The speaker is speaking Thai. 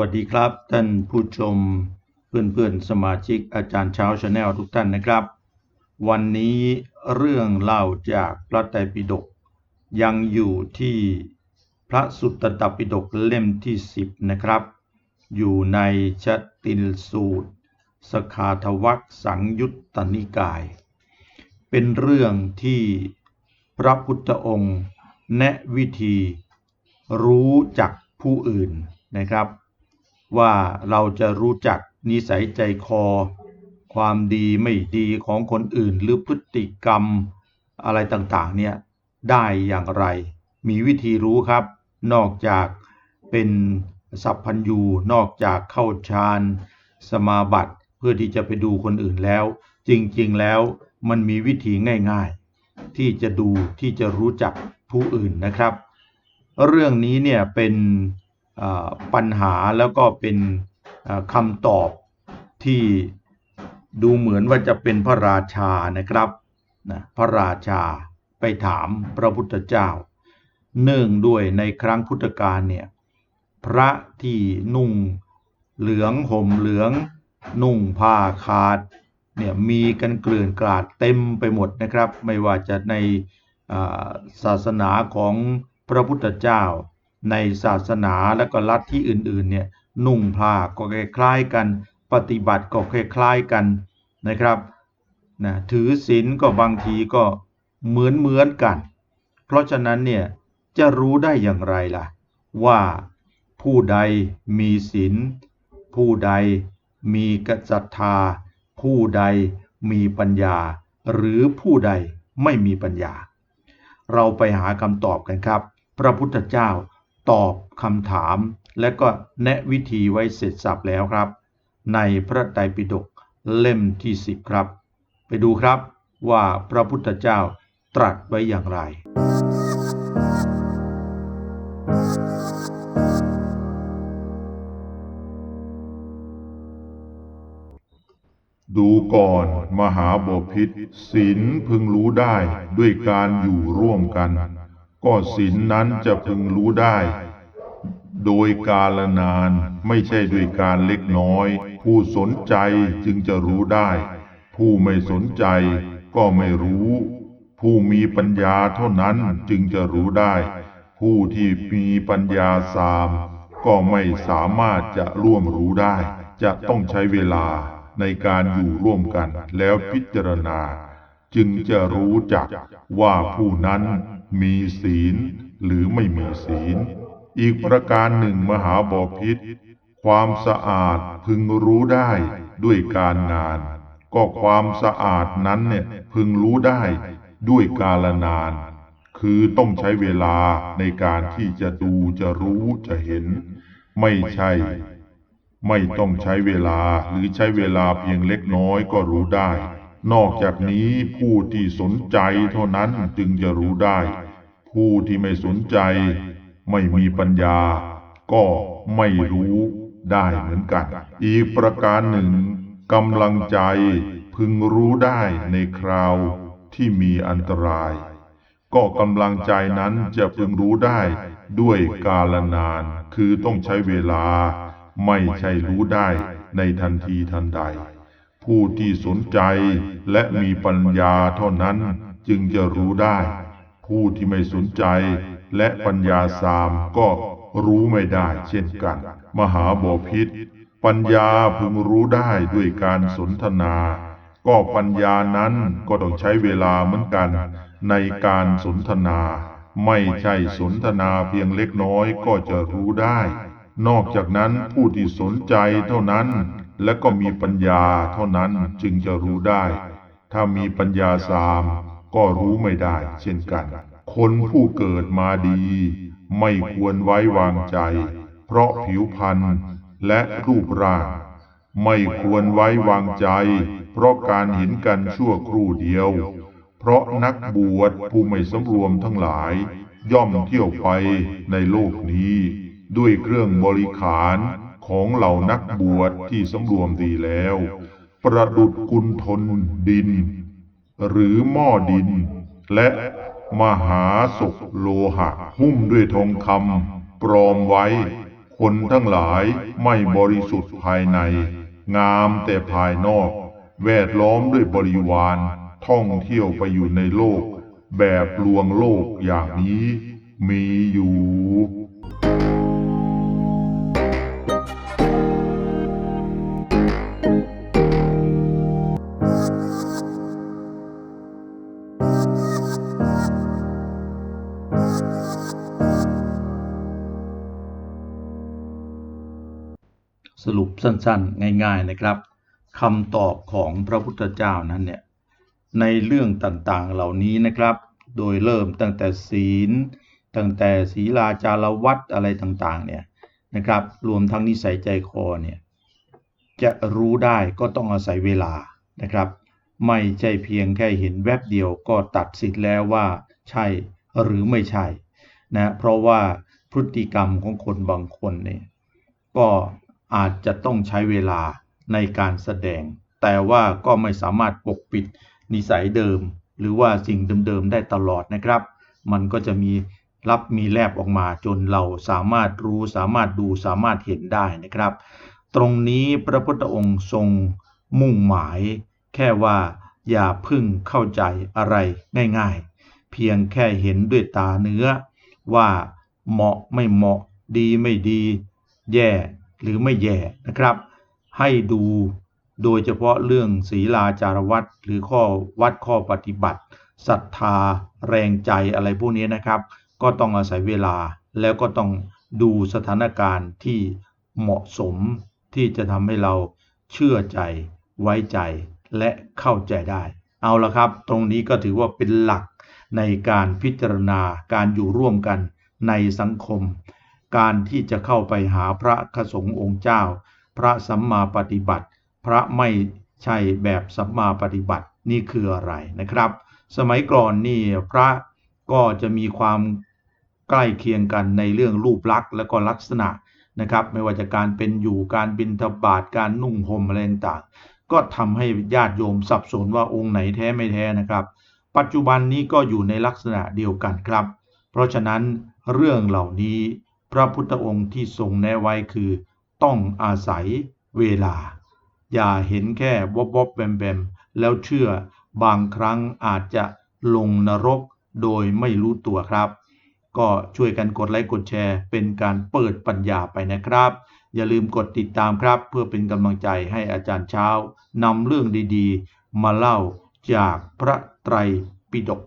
วัสดีครับ ท่านผู้ชมเพื่อนๆสมาชิกอาจารย์เช้าชาแนลทุกท่านนะครับ วันนี้เรื่องเล่าจากพระไตรปิฎกยังอยู่ที่พระสุตตปิฎกเล่มที่10นะครับ อยู่ในชติลสูตร สขาทวักสังยุตตนิกาย เป็นเรื่องที่พระพุทธองค์แนะวิธีรู้จักผู้อื่นนะครับ ว่าเราจะรู้จักนิสัยใจคอ ความดีไม่ดีของคนอื่นหรือพฤติกรรมอะไรต่างๆเนี่ยได้อย่างไร มีวิธีรู้ครับ นอกจากเป็นสัพพัญญูนอกจากเข้าฌานสมาบัติเพื่อที่จะไปดูคนอื่นแล้ว จริงๆแล้วมันมีวิธีง่ายๆ ที่จะดูที่จะรู้จักผู้อื่นนะครับ เรื่องนี้เนี่ยเป็น ปัญหาแล้วก็เป็นคำตอบที่ดูเหมือนว่าจะเป็นพระราชานะครับนะพระราชาไปถามพระพุทธเจ้า เนื่องด้วยในครั้งพุทธกาลเนี่ยพระที่นุ่งเหลืองห่มเหลือง นุ่งผ้าขาดเนี่ยมีกันเกลื่อนกลาดเต็มไปหมดนะครับ ไม่ว่าจะในศาสนาของพระพุทธเจ้า ในศาสนาและก็ลัทธิอื่นๆเนี่ยนุ่งผ้าก็คล้ายๆกัน ปฏิบัติก็คล้ายๆกันนะครับนะถือศีลก็บางทีก็เหมือนเหมือนกัน เพราะฉะนั้นเนี่ยจะรู้ได้อย่างไรล่ะ ว่าผู้ใดมีศีลผู้ใดมีกษัตราผู้ใดมีปัญญา หรือผู้ใดไม่มีปัญญา เราไปหาคำตอบกันครับ พระพุทธเจ้า ตอบคำถาม และก็แนะวิธีไว้เสร็จสับแล้วครับ ในพระไตรปิฎกเล่มที่ 10 ครับ ไปดูครับว่าพระพุทธเจ้าตรัสไว้อย่างไร ดูก่อนมหาบพิษศีลพึงรู้ได้ด้วยการอยู่ร่วมกัน ก็ศีลนั้นจะพึงรู้ได้ โดยกาลนานไม่ใช่ด้วยการเล็กน้อย ผู้สนใจจึงจะรู้ได้ ผู้ไม่สนใจก็ไม่รู้ ผู้มีปัญญาเท่านั้นจึงจะรู้ได้ ผู้ที่มีปัญญาสามก็ไม่สามารถจะร่วมรู้ได้ จะต้องใช้เวลาในการอยู่ร่วมกันแล้วพิจารณา จึงจะรู้จักว่าผู้นั้น มีศีลหรือไม่มีศีล อีกประการหนึ่งมหาบอพิษ ความสะอาดพึงรู้ได้ด้วยการงาน ก็ความสะอาดนั้นเนี่ยพึงรู้ได้ด้วยกาลนาน คือต้องใช้เวลาในการที่จะดูจะรู้จะเห็น ไม่ใช่ ไม่ต้องใช้เวลาหรือใช้เวลาเพียงเล็กน้อยก็รู้ได้นอกจากนี้ผู้ที่สนใจเท่านั้นจึงจะรู้ได้ ผู้ที่ไม่สนใจ ไม่มีปัญญา ก็ไม่รู้ได้เหมือนกัน อีกประการหนึ่งกำลังใจพึงรู้ได้ในคราวที่มีอันตราย ก็กำลังใจนั้นจะพึงรู้ได้ด้วยกาลนาน คือต้องใช้เวลา ไม่ใช่รู้ได้ในทันทีทันใด ผู้ที่สนใจและมีปัญญาเท่านั้นจึงจะรู้ได้ ผู้ที่ไม่สนใจและปัญญาสามก็รู้ไม่ได้เช่นกัน มหาบพิษ ปัญญาพึงรู้ได้ด้วยการสนทนา ก็ปัญญานั้นก็ต้องใช้เวลาเหมือนกัน ในการสนทนา ไม่ใช่สนทนาเพียงเล็กน้อยก็จะรู้ได้ นอกจากนั้นผู้ที่สนใจเท่านั้น และก็มีปัญญาเท่านั้นจึงจะรู้ได้ ถ้ามีปัญญาสาม ก็รู้ไม่ได้ เช่นกัน คนผู้เกิดมาดี ไม่ควรไว้วางใจ เพราะผิวพรรณและรูปร่าง ไม่ควรไว้วางใจ เพราะการเห็นกันชั่วครู่เดียว เพราะนักบวชผู้ไม่สำรวมทั้งหลาย ย่อมเที่ยวไปในโลกนี้ ด้วยเครื่องบริขารของเหล่านักบวชที่สำรวมดีแล้ว ประดุดกุลทนดิน หรือหม้อดิน และมหาศกโลหะหุ้มด้วยทองคำปลอมไว้ คนทั้งหลายไม่บริสุทธิ์ภายใน งามแต่ภายนอก แวดล้อมด้วยบริวารท่องเที่ยวไปอยู่ในโลก แบบลวงโลกอย่างนี้มีอยู่ สรุปสั้นๆ ง่าย ๆนะครับคำตอบของพระพุทธเจ้านั้นเนี่ยในเรื่องต่างๆเหล่านี้นะครับ โดยเริ่มตั้งแต่ศีล ตั้งแต่ศีลาจารวัตอะไรต่างๆเนี่ยนะครับ รวมทั้งนิสัยใจคอเนี่ยจะรู้ได้ก็ต้องอาศัยเวลานะครับ ไม่ใช่เพียงแค่เห็นแวบเดียวก็ตัดสินแล้วว่าใช่หรือไม่ใช่นะเพราะว่าพฤติกรรมของคนบางคนเนี่ยก็ อาจจะต้องใช้เวลาในการแสดง แต่ว่าก็ไม่สามารถปกปิดนิสัยเดิม หรือว่าสิ่งเดิมๆได้ตลอดนะครับ มันก็จะมีรับมีแลบออกมาจนเราสามารถรู้สามารถดูสามารถเห็นได้นะครับ ตรงนี้พระพุทธองค์ทรงมุ่งหมาย แค่ว่าอย่าพึ่งเข้าใจอะไรง่ายๆ เพียงแค่เห็นด้วยตาเนื้อว่าเหมาะไม่เหมาะดีไม่ดี แย่ หรือไม่แย่นะครับ ให้ดูโดยเฉพาะเรื่องศีลาจารวัตหรือข้อวัดข้อปฏิบัติศรัทธาแรงใจอะไรพวกนี้นะครับ ก็ต้องอาศัยเวลาแล้วก็ต้องดูสถานการณ์ที่เหมาะสมที่จะทำให้เราเชื่อใจ ไว้ใจและเข้าใจได้ เอาละครับ ตรงนี้ก็ถือว่าเป็นหลักในการพิจารณาการอยู่ร่วมกันในสังคม การที่จะเข้าไปหาพระคสงฆ์องค์เจ้า พระสัมมาปฏิบัติ พระไม่ใช่แบบสัมมาปฏิบัตินี่คืออะไรนะครับ สมัยก่อนนี่พระก็จะมีความใกล้เคียงกันในเรื่องรูปลักษณ์และก็ลักษณะนะครับไม่ว่าจะการเป็นอยู่การบิณฑบาตการนุ่งห่มอะไรต่างๆก็ทำให้ญาติโยมสับสนว่าองค์ไหนแท้ไม่แท้นะครับ ปัจจุบันนี้ก็อยู่ในลักษณะเดียวกันครับ เพราะฉะนั้นเรื่องเหล่านี้ พระพุทธองค์ที่ทรงแนะไว้คือ ต้องอาศัยเวลา อย่าเห็นแค่วบวบแบมแบมแล้วเชื่อบางครั้งอาจจะลงนรกโดยไม่รู้ตัวครับ ก็ช่วยกันกดไลค์กดแชร์เป็นการเปิดปัญญาไปนะครับ อย่าลืมกดติดตามครับ เพื่อเป็นกำลังใจให้อาจารย์เช้านำเรื่องดีๆ มาเล่าจากพระไตรปิฎก